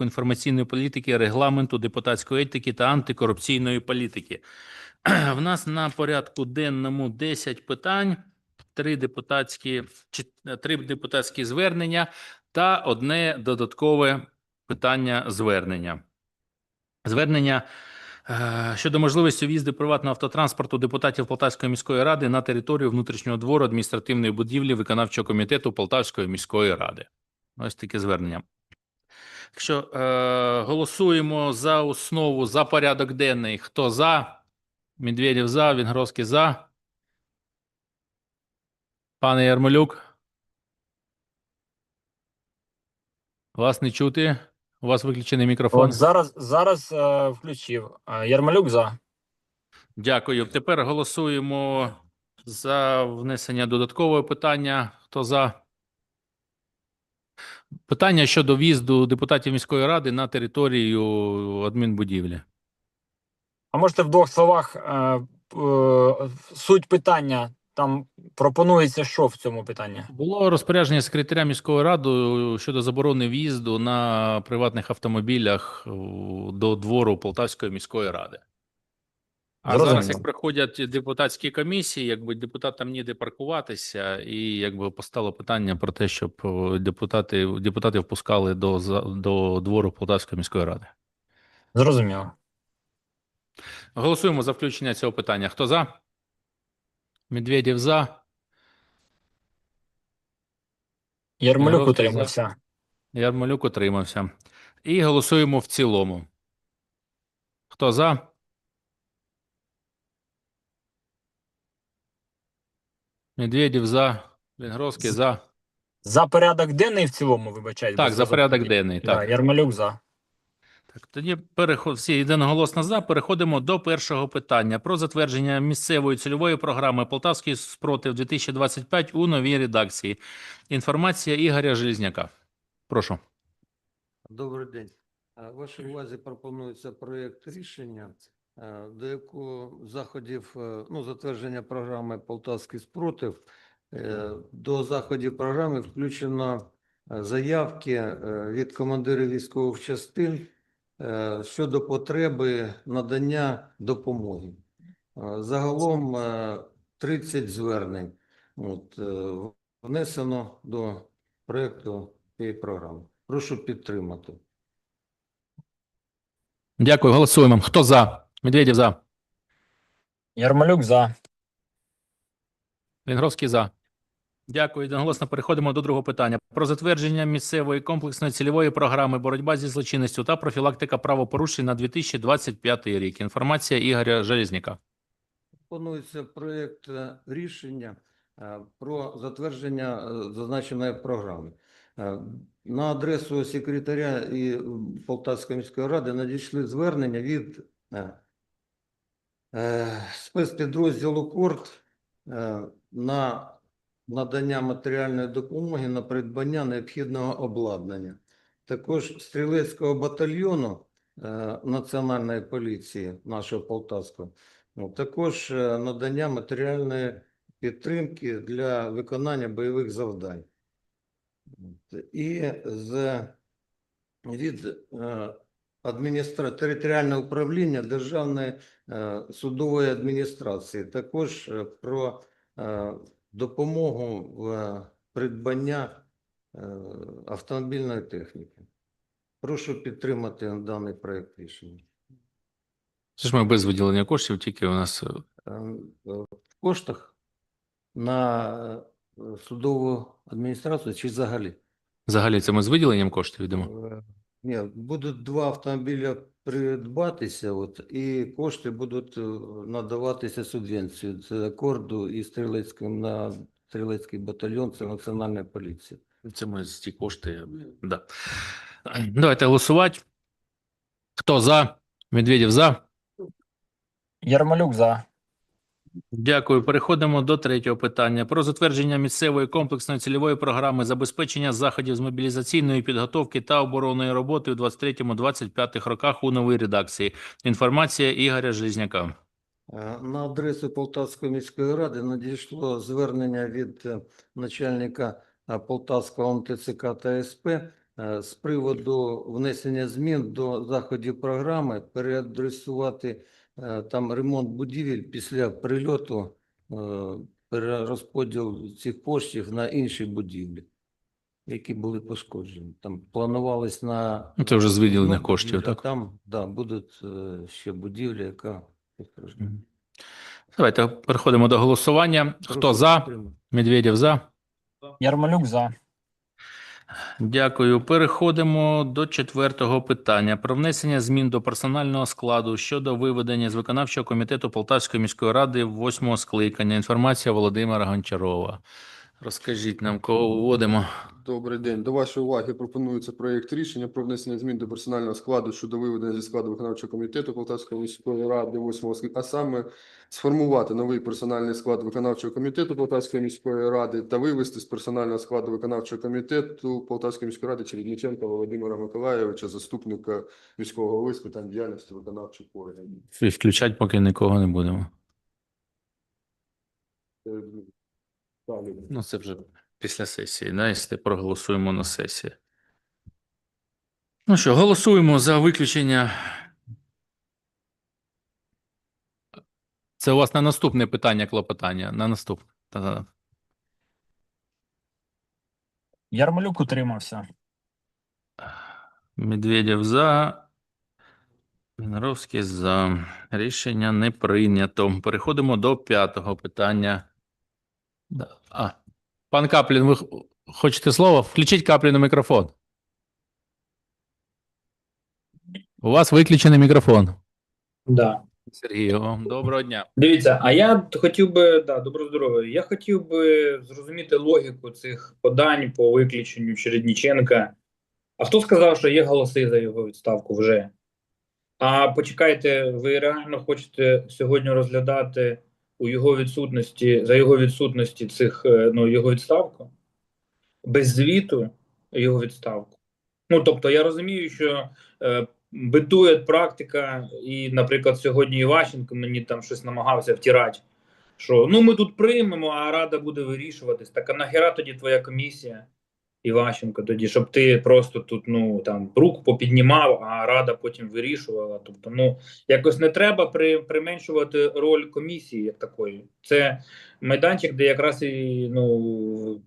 порядку інформаційної політики, регламенту, депутатської етики та антикорупційної політики. В нас на порядку денному 10 питань, три депутатські, три депутатські звернення та одне додаткове питання звернення. Звернення е, щодо можливості в'їзду приватного автотранспорту депутатів Полтавської міської ради на територію внутрішнього двору адміністративної будівлі виконавчого комітету Полтавської міської ради. Ось таке звернення. Якщо е, голосуємо за основу за порядок денний, хто за? Медведєв за, Вінгровський за. Пане Ярмолюк. Вас не чути. У вас виключений мікрофон. От зараз, зараз е, включив. Ярмолюк за. Дякую. Тепер голосуємо за внесення додаткового питання. Хто за? Питання щодо в'їзду депутатів міської ради на територію адмінбудівлі. А можете в двох словах е, е, суть питання? Там пропонується, що в цьому питанні? Було розпорядження секретаря міської ради щодо заборони в'їзду на приватних автомобілях до двору Полтавської міської ради. А зараз, Зрозуміло. як приходять депутатські комісії, якби депутатам ніде паркуватися, і якби постало питання про те, щоб о, депутати депутатів впускали до до двору Полтавської міської ради. Зрозуміло. Голосуємо за включення цього питання. Хто за? Медведєв за. Ярмолюк утримався. Ярмолюк утримався. І голосуємо в цілому. Хто за? Медведєв за. Венгровський З- за. За порядок денний в цілому, вибачайте. Так, за порядок денний. Да, Так. Ярмолюк за. Так, тоді переход всі єдиноголосно за. Переходимо до першого питання про затвердження місцевої цільової програми Полтавський спротив 2025 у новій редакції. Інформація Ігоря Желізняка. Прошу. Добрий день. Вашій увазі пропонується проєкт рішення, до якого заходів е, ну, затвердження програми Полтавський спротив. Е, До заходів програми включено е, заявки е, від командирів військових частин е, щодо потреби надання допомоги. Е, Загалом е, 30 звернень от, е, внесено до проєкту цієї програми. Прошу підтримати. Дякую. Голосуємо. Хто за? Медведєв за. Ярмолюк за. Венгровський за. Дякую. Одноголосно переходимо до другого питання. Про затвердження місцевої комплексної цільової програми боротьба зі злочинністю та профілактика правопорушень на 2025 рік. Інформація Ігоря Железняка. Пропонується проєкт е, рішення е, про затвердження е, зазначеної програми. На адресу секретаря і Полтавської міської ради надійшли звернення від спецпідрозділу КОРТ е, на надання матеріальної допомоги на придбання необхідного обладнання. Також стрілецького батальйону е, Національної поліції нашого Полтавського Також е, надання матеріальної підтримки для виконання бойових завдань. І з, від е, адміністра... територіального управління Державної е, судової адміністрації також е, про е, допомогу в придбання автомобільної техніки. Прошу підтримати даний проект рішення. Це ж ми без виділення коштів, тільки у нас е, Е, в коштах на е, судову адміністрацію чи взагалі? взагалі це ми з виділенням коштів йдемо. Ні, будуть два автомобіля придбатися, от, і кошти будуть е, надаватися субвенцію. Це акорду і стрілецьким на стрілецький батальйон, це Національна поліція. Це ми з ті кошти. Да. Давайте голосувати. Хто за? Медведєв за. Ярмолюк за. Дякую. Переходимо до третього питання про затвердження місцевої комплексної цільової програми забезпечення заходів з мобілізаційної підготовки та оборонної роботи у 23-25 роках у новій редакції. Інформація Ігоря Желізняка. Е, На адресу Полтавської міської ради надійшло звернення від е, начальника е, Полтавського МТЦК та СП З приводу внесення змін до заходів програми переадресувати там ремонт будівель після прильоту, е, перерозподіл цих коштів на інші будівлі, які були пошкоджені. Там планувалось на Ну, це вже з виділених коштів, так? Там, да, будуть е, ще будівлі, яка постраждала. Давайте переходимо до голосування. Хто за? Медведєв за. Ярмолюк за. Дякую. Переходимо до четвертого питання про внесення змін до персонального складу щодо виведення з виконавчого комітету Полтавської міської ради восьмого скликання. Інформація Володимира Гончарова. Розкажіть нам, кого вводимо. Добрий день. До вашої уваги пропонується проєкт рішення про внесення змін до персонального складу щодо виведення зі складу виконавчого комітету Полтавської міської ради 8 скликання, а саме сформувати новий персональний склад виконавчого комітету Полтавської міської ради та вивести з персонального складу виконавчого комітету Полтавської міської ради Чередніченка Володимира Миколаєвича, заступника міського голови з питань діяльності виконавчих органів. І Включать поки нікого не будемо. Далі. Ну, це вже після сесії, да, якщо проголосуємо на сесії. Ну що, голосуємо за виключення. Це у вас на наступне питання клопотання. На наступне. Та-та. Ярмолюк утримався. Медведєв за. Вінаровський за. Рішення не прийнято. Переходимо до п'ятого питання. Да. А, пан Каплін, ви хочете слово? Включіть Капліну мікрофон. У вас виключений мікрофон. Да. Сергію, доброго дня. Дивіться, а я хотів би, да, добро здоров'я. Я хотів би зрозуміти логіку цих подань по виключенню Чередніченка. А хто сказав, що є голоси за його відставку вже? А почекайте, ви реально хочете сьогодні розглядати у його відсутності, за його відсутності цих, е, ну, його відставку? Без звіту його відставку? Ну, тобто, я розумію, що е, битує практика, і, наприклад, сьогодні Іващенко мені там щось намагався втирати, що ну ми тут приймемо, а рада буде вирішуватись. Так а нахера тоді твоя комісія, Іващенко, тоді, щоб ти просто тут ну там руку попіднімав, а рада потім вирішувала. Тобто, ну якось не треба при, применшувати роль комісії як такої. Це майданчик, де якраз і ну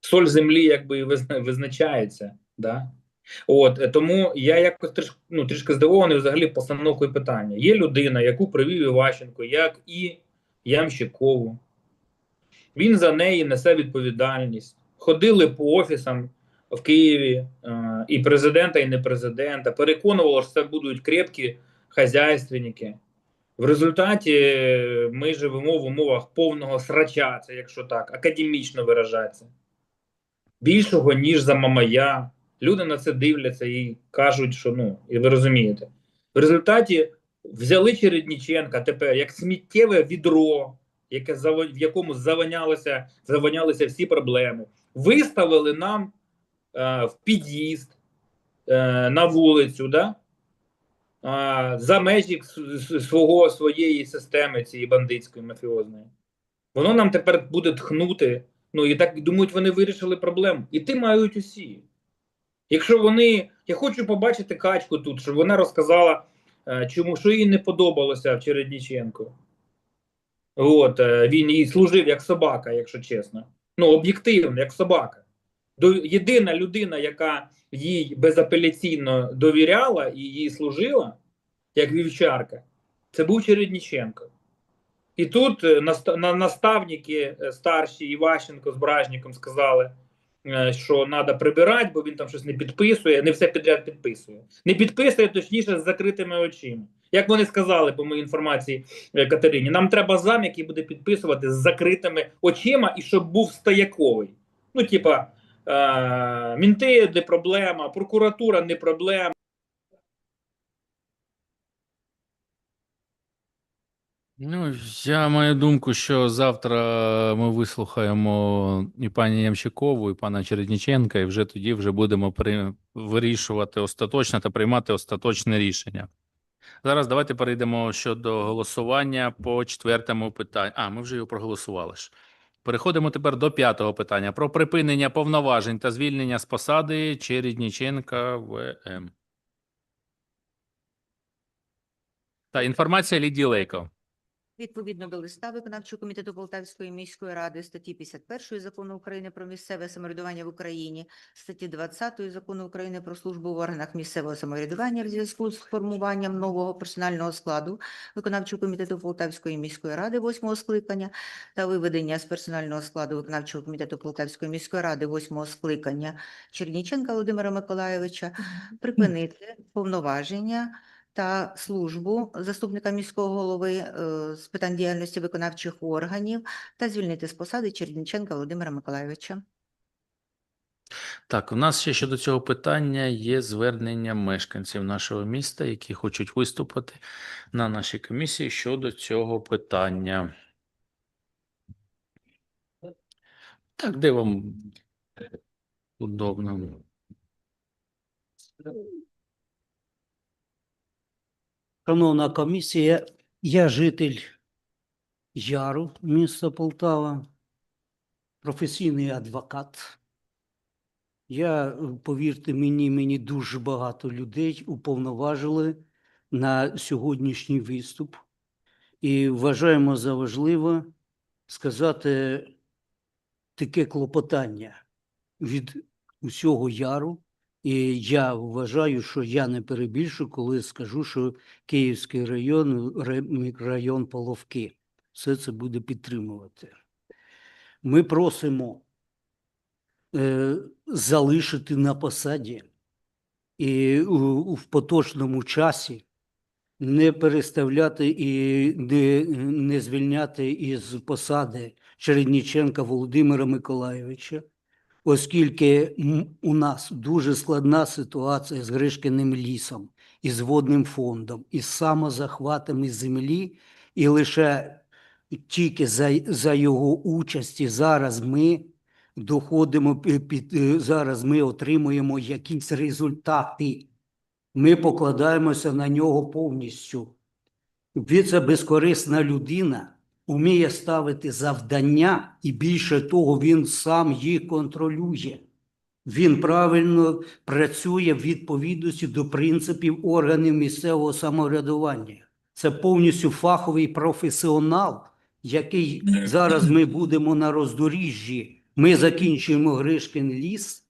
соль землі якби визначається. Да? От тому я якось трішки, ну, трішки здивований взагалі постановкою питання. Є людина, яку привів Іващенко, як і Ямщикову. Він за неї несе відповідальність. Ходили по офісам в Києві е, і президента, і не президента. Переконувало, що це будуть крепкі хазяйственники. В результаті е, ми живемо в умовах повного срача, це якщо так, академічно виражатися. Більшого, ніж за Мамая. Люди на це дивляться і кажуть, що ну, і ви розумієте. В результаті взяли Чередніченка тепер як сміттєве відро, яке в якому завонялося, завонялися всі проблеми. Виставили нам е, в під'їзд е, на вулицю, да? е, за межі свого, своєї системи цієї бандитської мафіозної. Воно нам тепер буде тхнути. Ну і так думають, вони вирішили проблему. І ти мають усі. Якщо вони. Я хочу побачити качку тут, щоб вона розказала, е, чому що їй не подобалося в Чередніченко. От, е, він їй служив як собака, якщо чесно. Ну, об'єктивно, як собака. До, єдина людина, яка їй безапеляційно довіряла і їй служила, як вівчарка, це був Чередніченко. І тут е, наста- на- наставники е, старші Іващенко з Бражником сказали, е, що треба прибирати, бо він там щось не підписує, не все підряд підписує. Не підписує, точніше, з закритими очима. Як вони сказали, по моїй інформації е, Катерині, нам треба зам, який буде підписувати з закритими очима і щоб був стояковий. Ну, типа, е- мінти не проблема, прокуратура не проблема. Ну, я маю думку, що завтра ми вислухаємо і пані Ямщикову, і пана Чередніченка, і вже тоді вже будемо вирішувати остаточно та приймати остаточне рішення. Зараз давайте перейдемо щодо голосування по четвертому питанню. А, ми вже його проголосували ж. Переходимо тепер до п'ятого питання про припинення повноважень та звільнення з посади Чередніченка ВМ. Та інформація Лідії Лейко. Відповідно до листа виконавчого комітету Полтавської міської ради статті 51 закону України про місцеве самоврядування в Україні, статті 20 закону України про службу в органах місцевого самоврядування в зв'язку з формуванням нового персонального складу виконавчого комітету Полтавської міської ради восьмого скликання та виведення з персонального складу виконавчого комітету Полтавської міської ради восьмого скликання Черніченка Володимира Миколайовича припинити повноваження та службу заступника міського голови е, з питань діяльності виконавчих органів та звільнити з посади Черніченка Володимира Миколайовича. Так, у нас ще щодо цього питання є звернення мешканців нашого міста, які хочуть виступити на нашій комісії щодо цього питання. Так, де вам удобно? Шановна комісія, я житель Яру, міста Полтава, професійний адвокат. Я, повірте мені, мені дуже багато людей уповноважили на сьогоднішній виступ. І вважаємо за важливе сказати таке клопотання від усього яру. І я вважаю, що я не перебільшу, коли скажу, що Київський район, мікрорайон Половки, все це буде підтримувати. Ми просимо е, залишити на посаді і у, в поточному часі не переставляти і не, не звільняти із посади Чередніченка Володимира Миколайовича, оскільки у нас дуже складна ситуація з Гришкиним лісом, із водним фондом, із самозахватами землі, і лише тільки за, за його участі зараз ми доходимо під, е, зараз ми отримуємо якісь результати. Ми покладаємося на нього повністю. Він це безкорисна людина, вміє ставити завдання, і більше того, він сам їх контролює. Він правильно працює в відповідності до принципів органів місцевого самоврядування. Це повністю фаховий професіонал, який зараз ми будемо на роздоріжжі. Ми закінчуємо Гришкин ліс,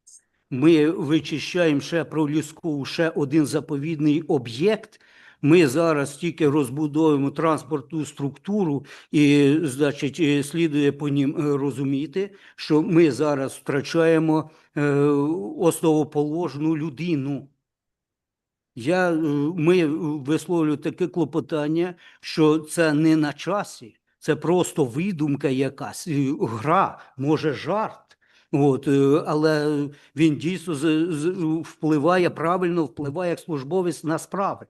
ми вичищаємо ще про Ліскову ще один заповідний об'єкт. Ми зараз тільки розбудовуємо транспортну структуру, і, значить, е, слідує по нім е, розуміти, що ми зараз втрачаємо е, основоположну людину. Я, ми висловлюю таке клопотання, що це не на часі, це просто видумка якась, гра, може жарт. От, але він дійсно впливає правильно, впливає як службовець на справи.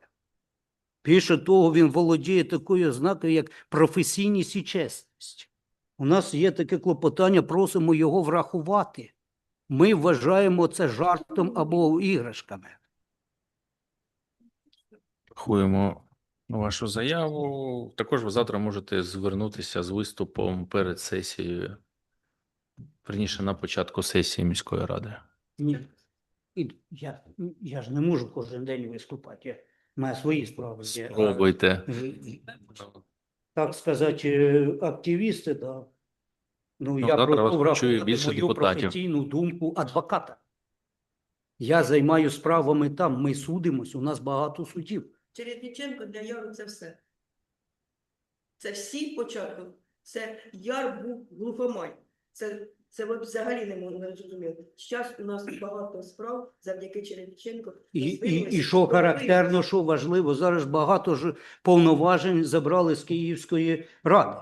Більше того, він володіє такою ознакою, як професійність і чесність. У нас є таке клопотання, просимо його врахувати. Ми вважаємо це жартом або іграшками. Рахуємо вашу заяву. Також ви завтра можете звернутися з виступом перед сесією, верніше на початку сесії міської ради. Ні. Я, я ж не можу кожен день виступати. Я маю свої справи. є. А, Спробуйте. е, Так сказати, е, активісти, да. Ну, я завтра вас прошу почує врахувати більше мою депутатів. професійну думку адвоката. Я займаю справами там, ми судимось, у нас багато судів. Чередніченко для Яру це все. Це всі початок. Це Яр був глухомань. Це, це от взагалі не можна зрозуміти. Зараз у нас багато справ завдяки Чередніченко. І, і, і що характерно, що важливо, зараз багато ж повноважень забрали з Київської ради.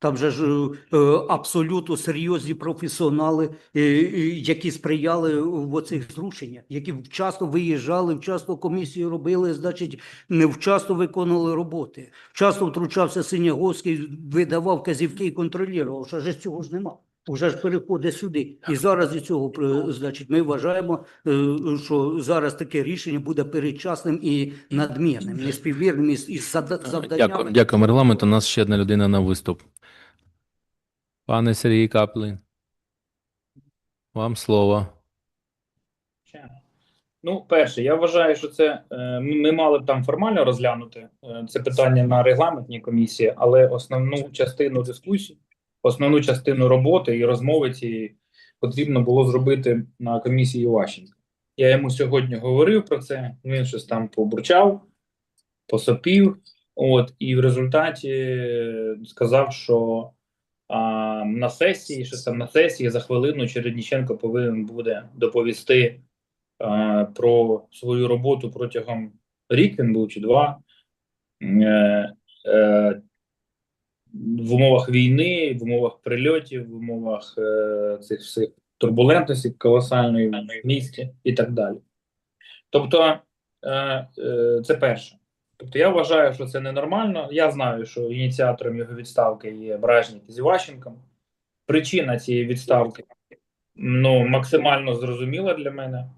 Там же ж е, абсолютно серйозні професіонали, е, е, які сприяли в оцих зрушеннях, які вчасно виїжджали, вчасно комісію робили, значить, невчасно виконували роботи. Вчасно втручався Синяговський, видавав казівки і контролював. Що ж цього ж нема. Вже ж переходить сюди. І зараз і цього, значить, ми вважаємо, е, що зараз таке рішення буде передчасним і надмірним, неспіввірним із, завданнями. Дякую, дякую, регламент. У нас ще одна людина на виступ. Пане Сергій Каплин. Вам слово. Ну, перше, я вважаю, що це е, ми ми мали б там формально розглянути е, це питання на регламентній комісії, але основну частину дискусії, основну частину роботи і розмови цієї потрібно було зробити на комісії Ващенка. Я йому сьогодні говорив про це. Він щось там побурчав, посопів. От, і в результаті е, сказав, що а, на сесії, що там на сесії за хвилину Чередніченко повинен буде доповісти е, про свою роботу протягом рік він був чи два е, в умовах війни, в умовах прильотів, в умовах е, цих всіх турбулентності колосальної в місті і так далі. Тобто, е, е, це перше. Тобто, я вважаю, що це ненормально. Я знаю, що ініціатором його відставки є Бражнік з Іващенком. Причина цієї відставки ну, максимально зрозуміла для мене.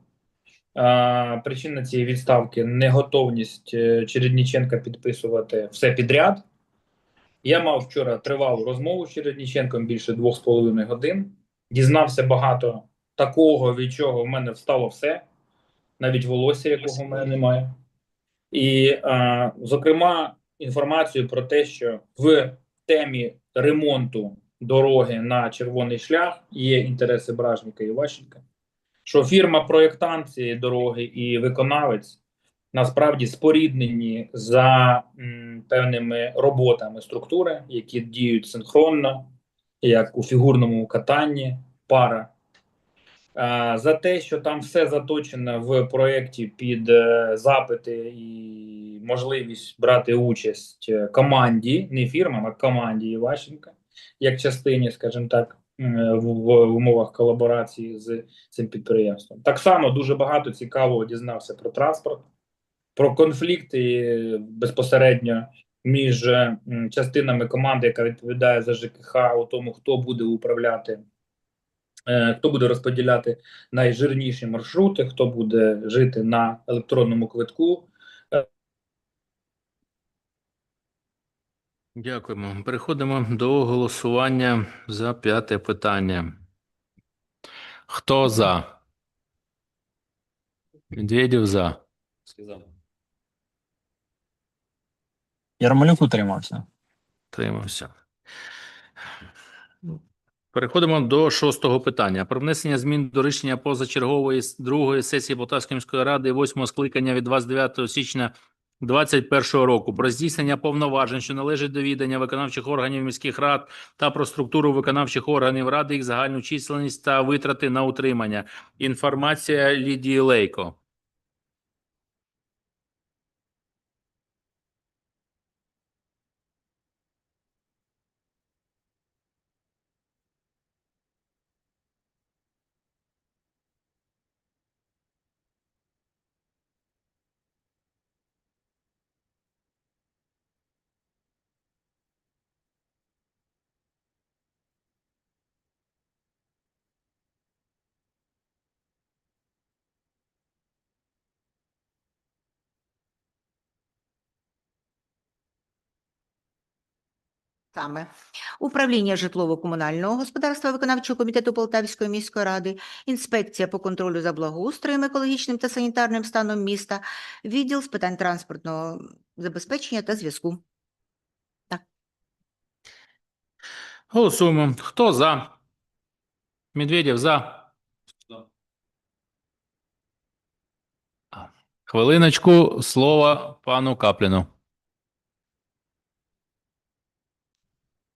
А, причина цієї відставки неготовність е, Чередніченка підписувати все підряд. Я мав вчора тривалу розмову з Чередніченком більше двох з половиною годин. Дізнався багато такого, від чого в мене встало все, навіть волосся, якого в мене немає. І, а, зокрема, інформацію про те, що в темі ремонту дороги на червоний шлях є інтереси Бражніка і Ващенка що фірма проєктант цієї дороги і виконавець насправді споріднені за м, певними роботами структури, які діють синхронно, як у фігурному катанні, пара. А, за те, що там все заточено в проєкті під е, запити і можливість брати участь е, команді, не фірмам, а команді Іващенка, як частині, скажімо так, м, в, в умовах колаборації з цим підприємством. Так само дуже багато цікавого дізнався про транспорт, про конфлікти безпосередньо між частинами команди, яка відповідає за ЖКХ, у тому, хто буде управляти, е, хто буде розподіляти найжирніші маршрути, хто буде жити на електронному квитку. Дякуємо. Переходимо до голосування за п'яте питання. Хто за? Медведєв за. Ярмолюк утримався. Тримався. Переходимо до шостого питання. Про внесення змін до рішення позачергової другої сесії Полтавської міської ради восьмого скликання від 29 січня 2021 року про здійснення повноважень, що належать до відання виконавчих органів міських рад та про структуру виконавчих органів ради, їх загальну численність та витрати на утримання. Інформація Лідії Лейко. Саме управління житлово-комунального господарства виконавчого комітету Полтавської міської ради, інспекція по контролю за благоустроєм, екологічним та санітарним станом міста, відділ з питань транспортного забезпечення та зв'язку. Так. Голосуємо. Хто за? Медведєв за. Хвилиночку, слово пану Капліну.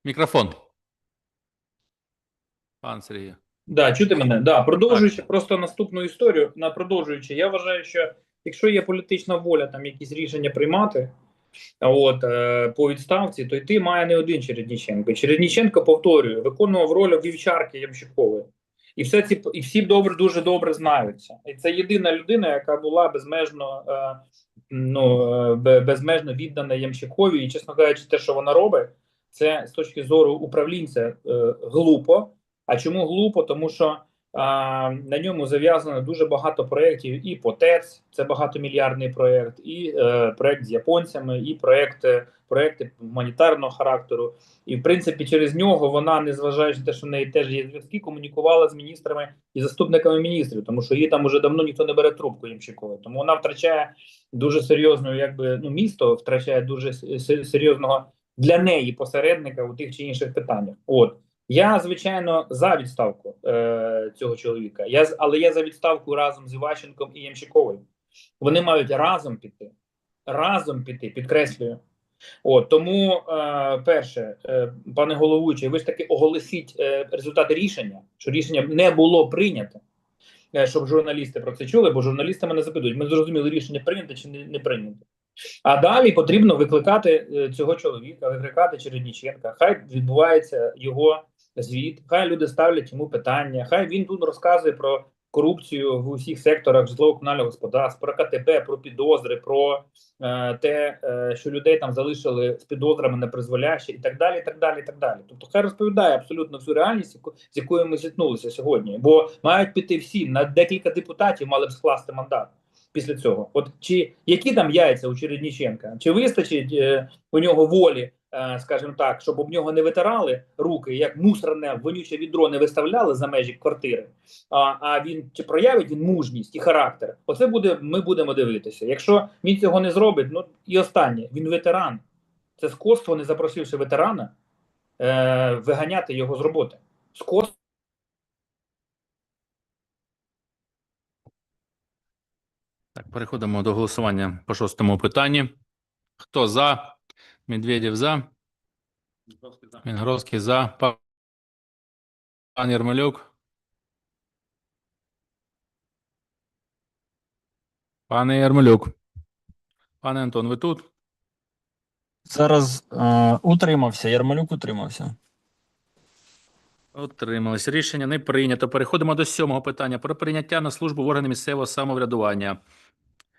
Мікрофон. Пан Сергій. Да, чути мене. Да, продовжуючи просто наступну історію, на продовжуючи, я вважаю, що якщо є політична воля там якісь рішення приймати, от е, по відставці, то йти має не один Чередніченко. Чередніченко, повторюю, виконував роль вівчарки Ямщикової. І все ці і всі добре, дуже добре знаються. І це єдина людина, яка була безмежно е, ну, е, безмежно віддана Ямщикові. І, чесно кажучи, те, що вона робить, це з точки зору управлінця е, глупо. А чому глупо? Тому що А, на ньому зав'язано дуже багато проєктів і по ТЕЦ, це багатомільярдний проєкт, і е, проєкт з японцями, і проєкти, проєкти гуманітарного характеру. І в принципі, через нього вона, незважаючи на те, що в неї теж є зв'язки, комунікувала з міністрами і заступниками міністрів, тому що її там уже давно ніхто не бере трубку Ямщикової. Тому вона втрачає дуже серйозну, якби ну місто втрачає дуже серйозного для неї посередника у тих чи інших питаннях. От я звичайно за відставку е, цього чоловіка. Я але я за відставку разом з Іващенком і Ямщиковою. Вони мають разом піти, разом піти, підкреслюю. От тому, е, перше, е, пане головуючий, ви ж таки оголосіть е, результати рішення, що рішення не було прийнято, е, щоб журналісти про це чули, бо журналісти мене запитують. Ми зрозуміли, рішення прийнято чи не, не прийнято. А далі потрібно викликати е, цього чоловіка, викликати Чередніченка. Хай відбувається його звіт, хай люди ставлять йому питання, хай він тут розказує про корупцію в усіх секторах житлово-комунального господарства, про КТБ, про підозри, про е, те, е, що людей там залишили з підозрами на призволяще, і так далі. і так далі, і так далі. Тобто, хай розповідає абсолютно всю реальність, з якою ми зіткнулися сьогодні, бо мають піти всі на декілька депутатів мали б скласти мандат після цього. От чи які там яйця у Чередніченка? Чи вистачить е, у нього волі, е, скажімо так, щоб об нього не витирали руки, як мусорне вонюче відро не виставляли за межі квартири? А, а він чи проявить він мужність і характер? Оце буде. Ми будемо дивитися. Якщо він цього не зробить, ну і останнє він ветеран. Це скотство, не запросивши ветерана, е, виганяти його з роботи. Скотство. Так, переходимо до голосування по шостому питанні. Хто за? Медведєв за. Мінгровський за. Пан Єрмолюк. Пане Єрмолюк. Пане Антон, ви тут? Зараз е, утримався, Ярмолюк утримався. Отримались. Рішення не прийнято. Переходимо до сьомого питання про прийняття на службу в органи місцевого самоврядування.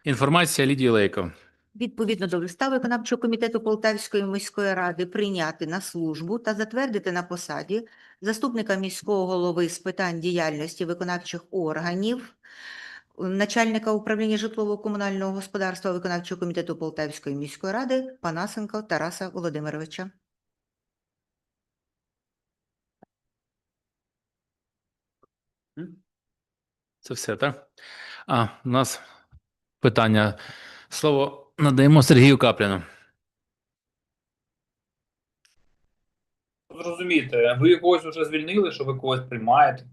Інформація Лідії Лейко. Відповідно до листа виконавчого комітету Полтавської міської ради прийняти на службу та затвердити на посаді заступника міського голови з питань діяльності виконавчих органів, начальника управління житлово-комунального господарства виконавчого комітету Полтавської міської ради Панасенко Тараса Володимировича. Це все, так? А, у нас питання. Слово надаємо Сергію Капліну. Зрозумієте, ви когось вже звільнили, що ви когось приймаєте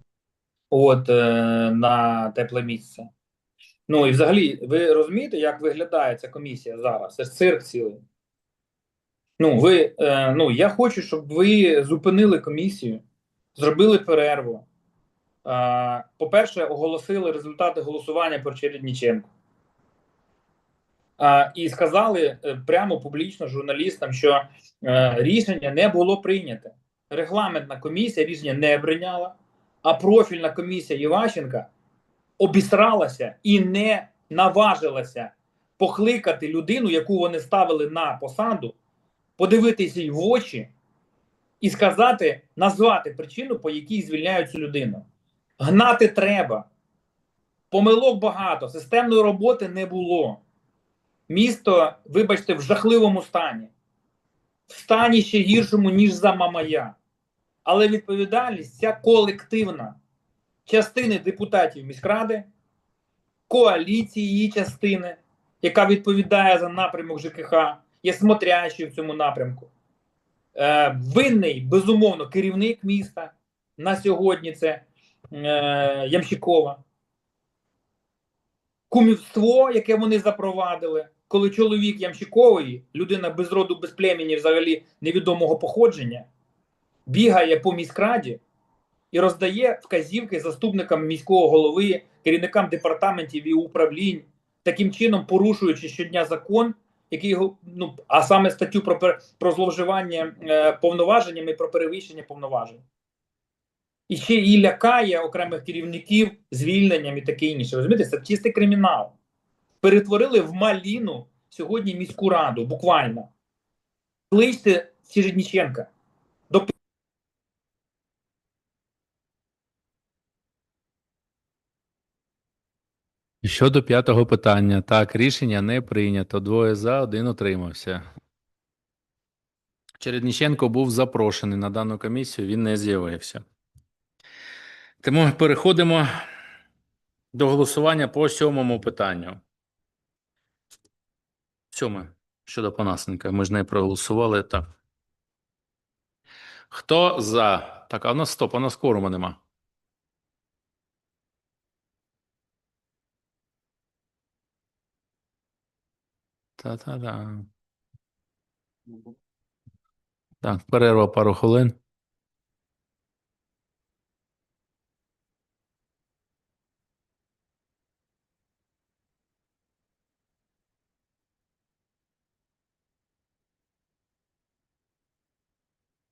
от е, на тепле місце. Ну і взагалі, ви розумієте, як виглядає ця комісія зараз? Це ж цирк цілий. Ну, ви, е, ну, я хочу, щоб ви зупинили комісію, зробили перерву. Е, по-перше, оголосили результати голосування про Чередніченко. І сказали е, прямо публічно журналістам, що е, рішення не було прийнято. Регламентна комісія рішення не прийняла, а профільна комісія Іващенка обісралася і не наважилася покликати людину, яку вони ставили на посаду, подивитися їй в очі і сказати, назвати причину, по якій звільняють цю людину. Гнати треба. Помилок багато, системної роботи не було. Місто, вибачте, в жахливому стані в стані ще гіршому, ніж за Мамая. Але відповідальність ця колективна частини депутатів міськради, коаліції її частини, яка відповідає за напрямок ЖКХ, є смотрящою в цьому напрямку. Е, винний, безумовно, керівник міста на сьогодні це е, Ямщикова. Кумівство, яке вони запровадили, коли чоловік Ямщикової, людина без роду, без племені, взагалі невідомого походження, бігає по міськраді і роздає вказівки заступникам міського голови, керівникам департаментів і управлінь, таким чином порушуючи щодня закон, який ну а саме статтю про, про зловживання е, повноваженнями про перевищення повноважень. І ще і лякає окремих керівників звільненням і таке інше. Розумієте, це чистий кримінал. Перетворили в маліну сьогодні міську раду, буквально. Кличте Сіжедніченка. До Щодо п'ятого питання, так, рішення не прийнято. Двоє за, один утримався. Чередніченко був запрошений на дану комісію, він не з'явився. Тому переходимо до голосування по сьомому питанню. Сьоме щодо Панасенка. Ми ж не проголосували так. Хто за? Так, а у нас стоп, а нас кворума нема. Та-та-та. Так, перерва пару хвилин.